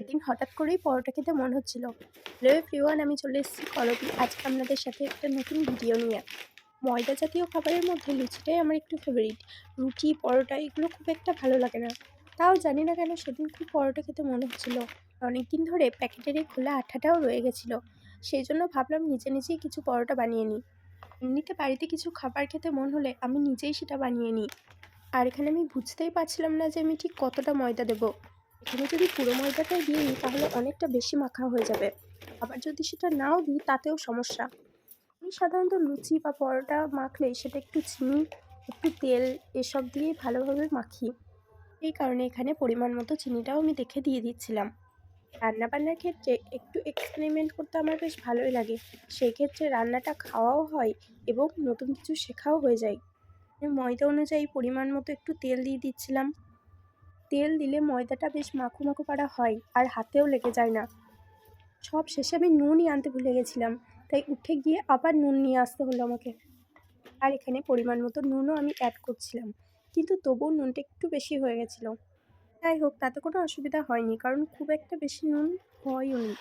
একদিন হঠাৎ করেই পরোটা খেতে মন হচ্ছিল। হ্যালো এভরিওয়ান আমি চলে এসেছি করবি আজকে আপনাদের সাথে একটা নতুন ভিডিও নিয়ে। ময়দা জাতীয় খাবারের মধ্যে লুচিটাই আমার একটু ফেভারিট রুটি, পরোটা, এগুলো খুব একটা ভালো লাগে না। তাও জানি না কেন সেদিন খুব পরোটা খেতে মনে হচ্ছিল। অনেক দিন ধরে প্যাকেটের এই খোলা আঠাটাও রয়ে গেছিল। সেই জন্য ভাবলাম নিজে নিজেই কিছু পরোটা বানিয়ে নিই। এমনিতে বাড়িতে কিছু খাবার খেতে মন হলে আমি নিজেই সেটা বানিয়ে নিই। আর এখানে আমি বুঝতেই পারছিলাম না যে আমি ঠিক কতটা ময়দা দেবো। এখানে যদি পুরো ময়দাটা দিয়ে নিই তাহলে অনেকটা বেশি মাখা হয়ে যাবে। আবার যদি সেটা নাও দিই, তাতেও সমস্যা। আমি সাধারণত লুচি বা পরোটা মাখলে সেটা একটু চিনি, একটু তেল এসব দিয়েই ভালোভাবে মাখি। এই কারণে এখানে পরিমাণ মতো চিনিটাও আমি দেখে দিয়ে দিচ্ছিলাম। রান্নাবান্নার ক্ষেত্রে একটু এক্সপেরিমেন্ট করতে আমার বেশ ভালোই লাগে। সেই ক্ষেত্রে রান্নাটা খাওয়াও হয় এবং নতুন কিছু শেখাও হয়ে যায়। ময়দা অনুযায়ী পরিমাণ মতো একটু তেল দিয়ে দিচ্ছিলাম। তেল দিলে ময়দাটা বেশ মাখো মাখো করা হয় আর হাতেও লেগে যায় না। সব শেষে আমি নুনই আনতে ভুলে গেছিলাম, তাই উঠে গিয়ে আবার নুন নিয়ে আসতে হলো আমাকে। আর এখানে পরিমাণ মতো নুনও আমি অ্যাড করছিলাম, কিন্তু তবুও নুনটা একটু বেশি হয়ে গেছিল। যাই হোক, তাতে কোনো অসুবিধা হয়নি, কারণ খুব একটা বেশি নুন হয়ও নি।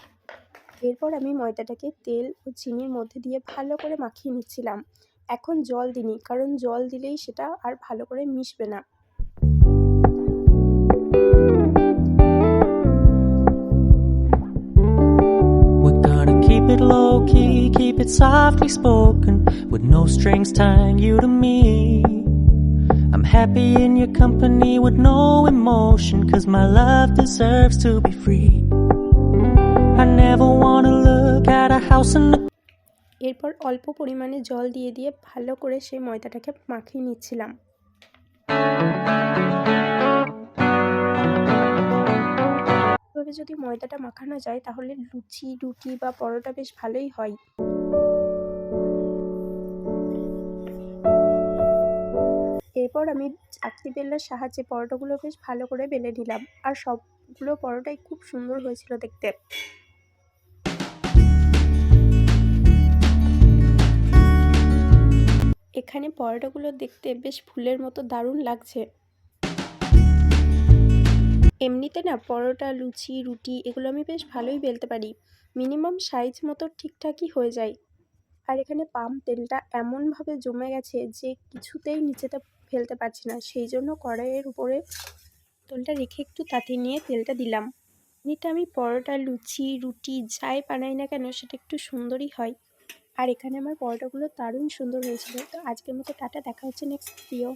এরপর আমি ময়দাটাকে তেল ও চিনির মধ্যে দিয়ে ভালো করে মাখিয়ে নিচ্ছিলাম। এখন জল দিনি কারণ জল দিলেই সেটা আর ভালো করে মিশবে না। Key, keep it softly spoken, with no strings tying you to me. I'm happy in your company with no emotion, cause my love deserves to be free. I never wanna look at a house in the এরপর অল্প পরিমাণে জল দিয়ে দিয়ে ভালো করে সেই ময়দাটাকে মাখিয়ে নিচ্ছিলাম এভাবে যদি ময়দাটা মাখানো যায়, তাহলে লুচি, রুটি বা পরোটা বেশ ভালোই হয়। এরপর আমি চাকতি বেলার সাহায্যে পরোটাগুলো বেশ ভালো করে বেলে নিলাম। আর সবগুলো পরোটাই খুব সুন্দর হয়েছিল দেখতে। এখানে পরোটাগুলো দেখতে বেশ ফুলের মতো দারুণ লাগছে। এমনিতে না পরোটা, লুচি, রুটি এগুলো আমি বেশ ভালোই বেলতে পারি। মিনিমাম সাইজ মতো ঠিকঠাকই হয়ে যায়। আর এখানে পাম তেলটা এমনভাবে জমে গেছে যে কিছুতেই নিচেতে ফেলতে পারছি না। সেই জন্য কড়াইয়ের উপরে তেলটা রেখে একটু তাতে নিয়ে তেলটা দিলাম। এমনিতে আমি পরোটা, লুচি, রুটি যাই বানাই না কেন সেটা একটু সুন্দরই হয়। আর এখানে আমার পরোটাগুলো দারুণ সুন্দর হয়েছিল। তো আজকের মতো টাটা, দেখা হচ্ছে নেক্সট ভিডিও